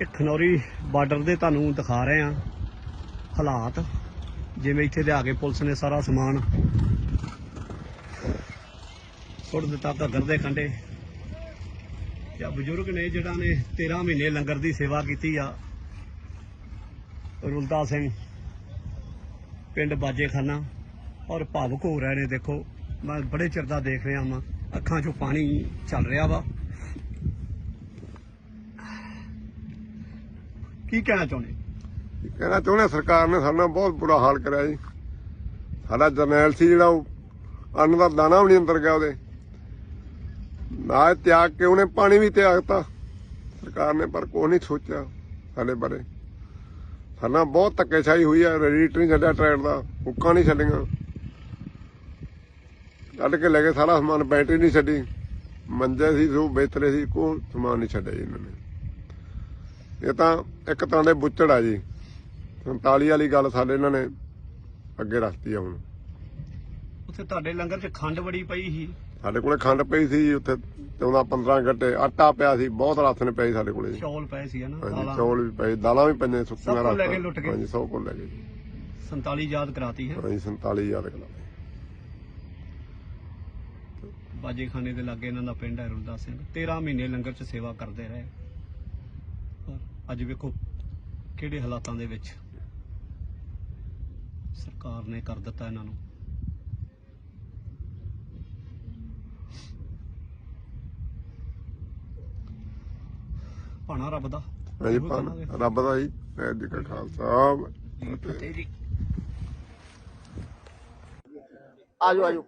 ਇਹ ਖਨੌਰੀ ਬਾਰਡਰ ਦੇ ਤੁਹਾਨੂੰ ਦਿਖਾ ਰਹੇ ਆ ਹਾਲਾਤ। ਜਿਵੇਂ ਇੱਥੇ ਦੇ ਆ ਕੇ ਪੁਲਿਸ ਨੇ ਸਾਰਾ ਸਮਾਨ ਸੁੱਟ ਦਿੱਤਾ ਘੱਗਰ ਦੇ ਕੰਢੇ। ਜਾਂ ਬਜ਼ੁਰਗ ਨੇ ਜਿਹੜਾ ਨੇ 13 ਮਹੀਨੇ ਲੰਗਰ ਦੀ ਸੇਵਾ ਕੀਤੀ ਆ। ਰੁਲਦਾ ਸਿੰਘ, ਪਿੰਡ ਬਾਜੇਖਾਨਾ ਔਰ ਭਾਵੁਕ ਹੋ ਰਹੇ ਨੇ। ਦੇਖੋ, ਮੈਂ ਬੜੇ ਚਿਰ ਦਾ ਦੇਖ ਰਿਹਾ ਵਾਂ, ਅੱਖਾਂ 'ਚੋਂ ਪਾਣੀ ਚੱਲ ਰਿਹਾ ਵਾ। ਕੀ ਕਹਿਣਾ ਚਾਹੁੰਦੇ ਕਹਿਣਾ ਚਾਹੁੰਦੇ ਸਰਕਾਰ ਨੇ ਸਾਡੇ ਨਾਲ ਬਹੁਤ ਬੁਰਾ ਹਾਲ ਕਰਿਆ ਜੀ। ਸਾਡਾ ਜਰਨੈਲ ਸੀ ਜਿਹੜਾ ਉਹ, ਅੰਨ ਦਾ ਦਾਣਾ ਵੀ ਨਹੀਂ ਅੰਦਰ ਗਿਆ ਉਹਦੇ। ਨਾ ਤਿਆਗ ਕੇ ਉਹਨੇ ਪਾਣੀ ਵੀ ਤਿਆਗਤਾ ਸਰਕਾਰ ਨੇ ਪਰ ਕੋਈ ਨਹੀਂ ਸੋਚਿਆ ਸਾਡੇ ਬਾਰੇ। ਸਾਡਾ ਬਹੁਤ ਧੱਕੇਸ਼ਾਹੀ ਹੋਈ ਆ ਰੈਡੀਟ ਨਹੀਂ ਛੱਡਿਆ ਟਰੈਕ ਦਾ ਹੁੱਕਾਂ ਨਹੀਂ ਛੱਡੀਆਂ। ਕੱਢ ਕੇ ਲੈ ਕੇ ਸਾਰਾ ਸਮਾਨ ਬੈਟਰੀ ਨਹੀਂ ਛੱਡੀ। ਮੰਜੇ ਸੀ, ਸੋ ਬਿਸਤਰੇ ਸੀ, ਕੋਈ ਸਮਾਨ ਨਹੀਂ ਛੱਡਿਆ ਜੀ ਇਹਨਾਂ ਨੇ। ਇਹ ਤਾਂ ਇੱਕ ਤਰ੍ਹਾਂ ਦੇ ਬੁੱਚੜ ਆ ਜੀ 47 ਵਾਲੀ ਗੱਲ ਸਾਡੇ ਇਹਨਾਂ ਨੇ ਅੱਗੇ ਰੱਖਤੀ ਆ ਹੁਣ ਉੱਥੇ ਤੁਹਾਡੇ ਲੰਗਰ 'ਚ ਖੰਡ ਬੜੀ ਪਈ ਸੀ ਸਾਡੇ ਕੋਲੇ ਖੰਡ ਪਈ ਸੀ ਜੀ ਉੱਥੇ 14 15 ਗੱਟੇ ਆਟਾ ਪਿਆ ਸੀ ਬਹੁਤ ਰਾਸ਼ਨ ਸੀ ਸਾਡੇ ਕੋਲੇ ਜੀ। ਚੌਲ ਪਏ ਸੀ ਹਨਾ ਹਾਂਜੀ ਦਾਲਾਂ। ਚੌਲ ਵੀ ਪਏ ਦਾਲਾਂ ਵੀ ਪਈਆਂ ਸਭ ਸੁੱਕੀਆਂ ਕੁਝ ਲੈ ਕੇ। ਲੁੱਟ ਗਏ। ਹਾਂਜੀ ਸਭ ਕੁਝ ਲੈ ਗਏ ਜੀ। 47 ਯਾਦ ਕਰਾਤੀ ਹੈ ਹਾਂਜੀ 47 ਯਾਦ ਕਲਾ ਬਾਜੇਖਾਨੇ ਦੇ ਲਾਗੇ ਇਹਨਾਂ ਦਾ ਪਿੰਡ ਹੈ ਰੁਲਦਾ ਸਿੰਘ 13 ਮਹੀਨੇ ਲੰਗਰ 'ਚ ਸੇਵਾ ਕਰਦੇ ਰਹੇ ਅੱਜ ਵੇਖੋ ਕਿਹੜੇ ਹਾਲਾਤਾਂ ਦੇ ਵਿੱਚ ਸਰਕਾਰ ਨੇ ਕਰ ਦਿੱਤਾ ਇਹਨਾਂ ਨੂੰ। ਭਾਣਾ ਰੱਬ ਦਾ। ਹਾਂਜੀ ਕਹਾਂਗੇ। ਰੱਬ ਦਾ ਜੀ ਜੀ ਕਾ ਖਾਲਸਾ। ਆਜੋ ਆਜੋ।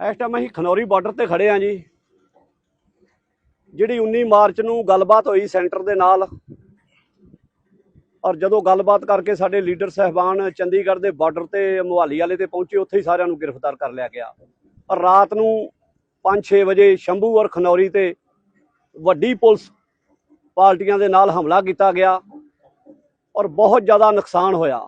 ਇਸ ਟਾਈਮ ਅਸੀਂ ਖਨੌਰੀ ਬਾਰਡਰ ਤੇ ਖੜੇ ਆ ਜੀ। ਜਿਹੜੀ 19 ਮਾਰਚ ਨੂੰ ਗੱਲਬਾਤ ਹੋਈ ਸੈਂਟਰ ਦੇ ਨਾਲ, ਔਰ ਜਦੋਂ ਗੱਲਬਾਤ ਕਰਕੇ ਸਾਡੇ ਲੀਡਰ ਸਹਿਬਾਨ ਚੰਡੀਗੜ੍ਹ ਦੇ ਬਾਰਡਰ ਤੇ ਮੁਹਾਲੀ ਵਾਲੇ ਤੇ ਪਹੁੰਚੇ, ਉੱਥੇ ਹੀ ਸਾਰਿਆਂ ਨੂੰ ਗ੍ਰਿਫਤਾਰ ਕਰ ਲਿਆ ਗਿਆ। ਔਰ ਰਾਤ ਨੂੰ 5-6 ਵਜੇ ਸ਼ੰਭੂ ਔਰ ਖਨੌਰੀ ਤੇ ਵੱਡੀ ਪੁਲਿਸ ਪਾਰਟੀਆਂ ਦੇ ਨਾਲ ਹਮਲਾ ਕੀਤਾ ਗਿਆ, ਔਰ ਬਹੁਤ ਜ਼ਿਆਦਾ ਨੁਕਸਾਨ ਹੋਇਆ।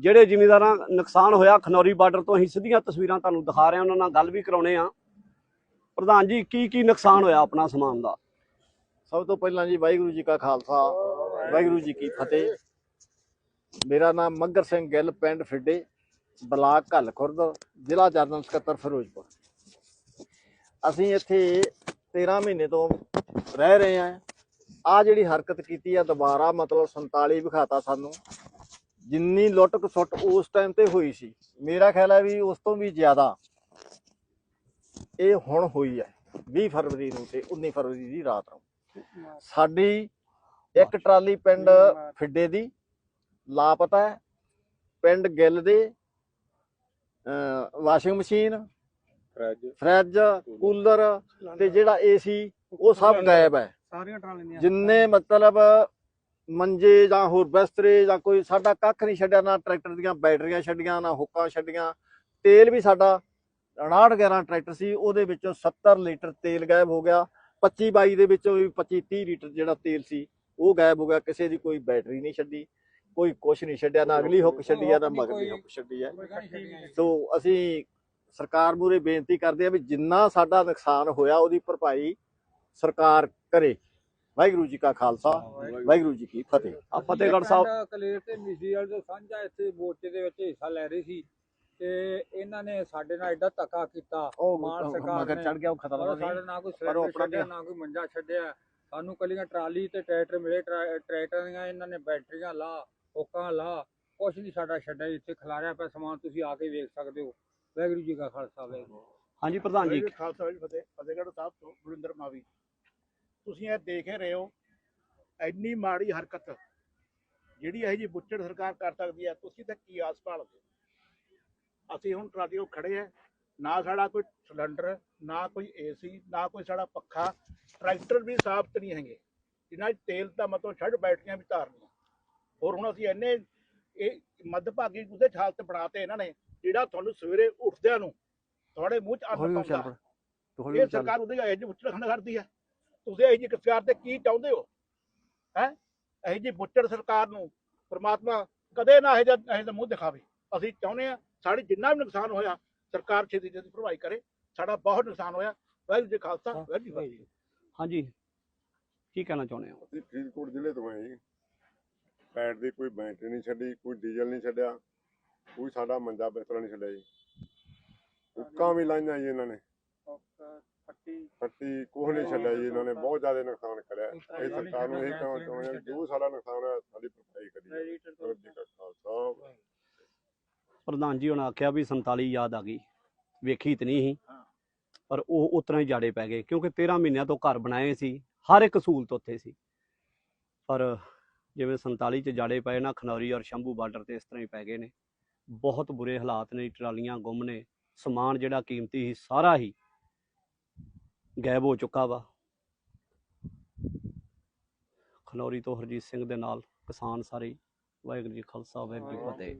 ਜਿਹੜੇ ਜ਼ਿਮੀਂਦਾਰਾਂ ਨੁਕਸਾਨ ਹੋਇਆ ਖਨੌਰੀ ਬਾਰਡਰ ਤੋਂ, ਅਸੀਂ ਸਿੱਧੀਆਂ ਤਸਵੀਰਾਂ ਤੁਹਾਨੂੰ ਦਿਖਾ ਰਹੇ ਹਾਂ, ਉਹਨਾਂ ਨਾਲ ਗੱਲ ਵੀ ਕਰਾਉਣੇ ਆ ਪ੍ਰਧਾਨ ਜੀ, ਕੀ ਕੀ ਨੁਕਸਾਨ ਹੋਇਆ ਆਪਣਾ ਸਮਾਨ ਦਾ? ਸਭ ਤੋਂ ਪਹਿਲਾਂ ਜੀ, ਵਾਹਿਗੁਰੂ ਜੀ ਕਾ ਖਾਲਸਾ, ਵਾਹਿਗੁਰੂ ਜੀ ਕੀ ਫਤਿਹ। ਮੇਰਾ ਨਾਮ ਮੱਗਰ ਸਿੰਘ ਗਿੱਲ, ਪਿੰਡ ਫਿੱਡੇ, ਬਲਾਕ ਘੱਲ ਖੁਰਦ ਜ਼ਿਲ੍ਹਾ ਜਰਨਲ ਸਕੱਤਰ ਫਿਰੋਜ਼ਪੁਰ। ਅਸੀਂ ਇੱਥੇ 13 ਮਹੀਨੇ ਤੋਂ ਰਹਿ ਰਹੇ ਹਾਂ। ਆ ਜਿਹੜੀ ਹਰਕਤ ਕੀਤੀ ਆ, ਦੁਬਾਰਾ ਮਤਲਬ 47 ਵਿਖਾਤਾ ਸਾਨੂੰ। ਜਿੰਨੀ ਲੁੱਟ ਖਸੁੱਟ ਉਸ ਟਾਈਮ ਤੇ ਹੋਈ ਸੀ। ਮੇਰਾ ਖਿਆਲ ਹੈ ਵੀ ਉਸ ਤੋਂ ਵੀ ਜ਼ਿਆਦਾ ਇਹ ਹੁਣ ਹੋਈ ਹੈ 20 ਫਰਵਰੀ ਨੂੰ ਤੇ 19 ਫਰਵਰੀ ਦੀ ਰਾਤ ਨੂੰ। ਸਾਡੀ ਇੱਕ ਟਰਾਲੀ ਪਿੰਡ ਫਿੱਡੇ ਦੀ ਲਾਪਤਾ ਹੈ। ਪਿੰਡ ਗਿੱਲ ਦੇ ਵਾਸ਼ਿੰਗ ਮਸ਼ੀਨ ਫਰਿੱਜ ਕੂਲਰ। ਤੇ ਜਿਹੜਾ ਏਸੀ ਉਹ ਸਭ ਗਾਇਬ ਹੈ। ਸਾਰੀਆਂ ਟਰਾਲੀਆਂ ਜਿੰਨੇ ਮਤਲਬ ਮੰਜੇ ਜਾਂ ਹੋਰ ਬਿਸਤਰੇ ਜਾਂ ਕੋਈ ਸਾਡਾ ਕੱਖ ਨਹੀਂ ਛੱਡਿਆ ਨਾ ਟਰੈਕਟਰ ਦੀਆਂ ਬੈਟਰੀਆਂ ਛੱਡੀਆਂ ਨਾ ਹੁੱਕਾਂ ਛੱਡੀਆਂ। ਤੇਲ ਵੀ ਸਾਡਾ 59 11 ਟਰੈਕਟਰ ਸੀ ਉਹਦੇ ਵਿੱਚੋਂ 70 ਲੀਟਰ ਤੇਲ ਗਾਇਬ ਹੋ ਗਿਆ। 25 22 ਦੇ ਵਿੱਚੋਂ ਵੀ 25 30 ਲੀਟਰ ਜਿਹੜਾ ਤੇਲ ਸੀ ਉਹ ਗਾਇਬ ਹੋ ਗਿਆ ਕਿਸੇ ਦੀ ਕੋਈ ਬੈਟਰੀ ਨਹੀਂ ਛੱਡੀ ਕੋਈ ਕੁਛ ਨਹੀਂ ਛੱਡਿਆ ਨਾ ਅਗਲੀ ਹੁੱਕ ਛੱਡੀ ਆ ਨਾ ਮਗਰਲੀ ਹੁੱਕ ਛੱਡੀ ਆ। ਸੋ ਅਸੀਂ ਸਰਕਾਰ ਮੂਰੇ ਬੇਨਤੀ ਕਰਦੇ ਆ ਵੀ ਜਿੰਨਾ ਸਾਡਾ ਨੁਕਸਾਨ ਹੋਇਆ ਉਹਦੀ ਭਰਪਾਈ ਸਰਕਾਰ ਕਰੇ। ਵਾਹਿਗੁਰੂ ਜੀ ਕਾ ਖਾਲਸਾ ਵਾਹਿਗੁਰੂ ਜੀ ਕੀ ਫਤਿਹ। ਆ ਫਤਿਹਗੜ੍ਹ ਸਾਹਿਬ ਕਲੇਰ ਤੇ ਮਿਸਰੀ ਵਾਲੇ ਤੋਂ ਸਾਂਝਾ ਇੱਥੇ ਮੋਰਚੇ ਦੇ ਵਿੱਚ ਹਿੱਸਾ ਲੈ ਰਹੇ ਸੀ ਤੇ ਇਹਨਾਂ ਨੇ ਸਾਡੇ ਨਾਲ ਐਡਾ ਧੱਕਾ ਕੀਤਾ। ਮਾਨ ਸਰਕਾਰ ਮਗਰ ਨੇ ਚੜ ਗਿਆ ਉਹ ਖਤਰਾ ਸਾਡੇ ਨਾਲ ਕੋਈ ਗਿਆ। ਨਾ ਕੋਈ ਮੰਜਾ ਛੱਡਿਆ। ਸਾਨੂੰ ਕੱਲੀਆਂ ਟਰਾਲੀ ਤੇ ਟਰੈਕਟਰ ਮਿਲੇ ਟਰੈ- ਟਰੈਕਟਰਾਂ ਦੀਆਂ ਇਹਨਾਂ ਨੇ ਬੈਟਰੀਆਂ ਲਾ ਹੁੱਕਾਂ ਲਾ ਕੁਛ ਨਹੀਂ ਸਾਡਾ ਛੱਡਿਆ ਇੱਥੇ ਖਿਲਾਰਿਆ ਪਿਆ ਸਮਾਨ ਤੁਸੀਂ ਆ ਕੇ ਵੇਖ ਸਕਦੇ ਹੋ। ਵਾਹਿਗੁਰੂ ਜੀ ਕਾ ਖਾਲਸਾ ਵਾਹਿਗੁਰੂ ਹਾਂਜੀ ਪ੍ਰਧਾਨ ਜੀ। ਖਾਲਸਾ ਜੀ ਫਤਿਹ। ਫਤਿਹਗੜ੍ਹ ਸਾਹਿਬ ਤੋਂ ਗੁਰਿੰਦਰ ਮਾਵੀ। ਤੁਸੀਂ ਇਹ ਦੇਖ ਹੀ ਰਹੇ ਹੋ ਇੰਨੀ ਮਾੜੀ ਹਰਕਤ ਜਿਹੜੀ ਇਹ ਜੀ ਬੁੱਚੜ ਸਰਕਾਰ ਕਰ ਸਕਦੀ ਹੈ ਤੁਸੀਂ ਤਾਂ ਕੀ ਆਸ ਭਾਲਦੇ? ਅਸੀਂ ਹੁਣ ਟਰਾਲੀ ਕੋਲ ਖੜੇ ਆ ਨਾ ਸਾਡਾ ਕੋਈ ਸਿਲੰਡਰ ਨਾ ਕੋਈ ਏਸੀ ਨਾ ਕੋਈ ਸਾਡਾ ਪੱਖਾ ਟਰੈਕਟਰ ਵੀ ਸਾਬਤ ਨਹੀਂ ਹੈਗੇ। 'ਚ ਤੇਲ ਦਾ ਮਤਲਬ ਛੱਡ ਬੈਟਰੀਆਂ ਵੀ ਧਾਰਨੀਆਂ। ਹੋਰ ਹੁਣ ਅਸੀਂ ਇੰਨੇ ਇਹ ਮੱਧਭਾਗੀ ਉਹਦੇ ਹਾਲਤ ਬਣਾਤੇ ਇਹਨਾਂ ਨੇ ਜਿਹੜਾ ਤੁਹਾਨੂੰ ਸਵੇਰੇ ਉੱਠਦਿਆਂ ਨੂੰ ਤੁਹਾਡੇ ਮੂੰਹ 'ਚ ਅੰਨ ਪਾਉਂਦਾ। ਇਹ ਸਰਕਾਰ ਉਹਦੇ ਇਹ ਬੁੱਚੜ ਖੰਡ ਕਰਦੀ ਹੈ। ਤੁਸੀਂ ਇਹ ਜੀ ਸਰਕਾਰ ਤੇ ਕੀ ਚਾਹੁੰਦੇ ਹੋ? ਹੈ? ਇਹ ਜੀ ਬੁੱਚੜ ਸਰਕਾਰ ਨੂੰ ਪ੍ਰਮਾਤਮਾ ਕਦੇ ਨਾ ਇਹ ਜਿਹਾ ਮੂੰਹ ਦਿਖਾਵੇ। ਅਸੀਂ ਚਾਹੁੰਦੇ ਆ ਸਾਡੀ ਜਿੰਨਾ ਵੀ ਨੁਕਸਾਨ ਹੋਇਆ ਸਰਕਾਰ ਛੇਤੀ ਛੇਤੀ ਭਰਵਾਈ ਕਰੇ। ਸਾਡਾ ਬਹੁਤ ਨੁਕਸਾਨ ਹੋਇਆ। ਵਾਹਿਗੁਰੂ ਜੀ ਖਾਲਸਾ ਵਾਹਿਗੁਰੂ ਜੀ ਫਤਿਹ। ਹਾਂਜੀ। ਕੀ ਕਹਿਣਾ ਚਾਹੁੰਦੇ ਹੋ? ਅਸੀਂ ਫਰੀਦਕੋਟ ਜ਼ਿਲ੍ਹੇ ਤੋਂ ਆਏ ਜੀ। ਪੈਟ ਦੀ ਕੋਈ ਬੈਟਰੀ ਨਹੀਂ ਛੱਡੀ ਕੋਈ ਡੀਜ਼ਲ ਨਹੀਂ ਛੱਡਿਆ ਕੋਈ ਸਾਡਾ ਮੰਜਾ ਬਿਸਤਰਾ ਨਹੀਂ ਛੱਡਿਆ ਜੀ। ਹੁੱਕਾਂ ਵੀ ਲਾਈਆਂ ਜੀ ਇਹਨਾਂ ਨੇ। ਫੱਟੀ ਕੋਹ ਨਹੀਂ ਛੱਡਿਆ ਜੀ ਇਹਨਾਂ ਨੇ ਬਹੁਤ ਜ਼ਿਆਦਾ ਨੁਕਸਾਨ ਕਰਿਆ। ਇਹ ਸਰਕਾਰ ਨੂੰ ਇਹ ਕਹਿਣਾ ਚਾਹੁੰਦੇ ਜੋ ਸਾਡਾ ਨੁਕਸਾਨ ਹੈ ਸਾਡੀ ਭਰਪਾਈ ਕਰੀ ਜੀ ਪ੍ਰਧਾਨ ਜੀ ਉਹਨਾਂ ਆਖਿਆ ਵੀ 47 ਯਾਦ ਆ ਗਈ। ਵੇਖੀ ਤੇ ਨਹੀਂ ਸੀ। ਹਾਂ। ਪਰ ਉਹ ਉਤਨਾ ਹੀ ਜਾੜੇ ਪੈ ਗਏ ਕਿਉਂਕਿ 13 ਮਹੀਨਿਆਂ ਤੋਂ ਘਰ ਬਣਾਏ ਸੀ ਹਰ ਇੱਕ ਸਹੂਲਤ ਉੱਥੇ ਸੀ। ਪਰ ਜਿਵੇਂ 47 ਚ ਜਾੜੇ ਪਏ ਨਾ ਖਨੌਰੀ ਔਰ ਸ਼ੰਭੂ ਬਾਰਡਰ ਤੇ ਇਸ ਤਰ੍ਹਾਂ ਹੀ ਪੈ ਗਏ ਨੇ। ਬਹੁਤ ਬੁਰੇ ਹਾਲਾਤ ਨੇ ਟਰਾਲੀਆਂ ਗੁੰਮ ਨੇ ਸਮਾਨ ਜਿਹੜਾ ਕੀਮਤੀ ਸੀ ਸਾਰਾ ਹੀ ਗਾਇਬ ਹੋ ਚੁੱਕਾ ਵਾ ਖਨੌਰੀ ਤੋਂ ਹਰਜੀਤ ਸਿੰਘ ਦੇ ਨਾਲ ਕਿਸਾਨ ਸਾਰੇ। ਵਾਹਿਗੁਰੂ ਜੀ ਖਾਲਸਾ ਵਾਹਿਗੁਰੂ ਜੀ ਫਤਿਹ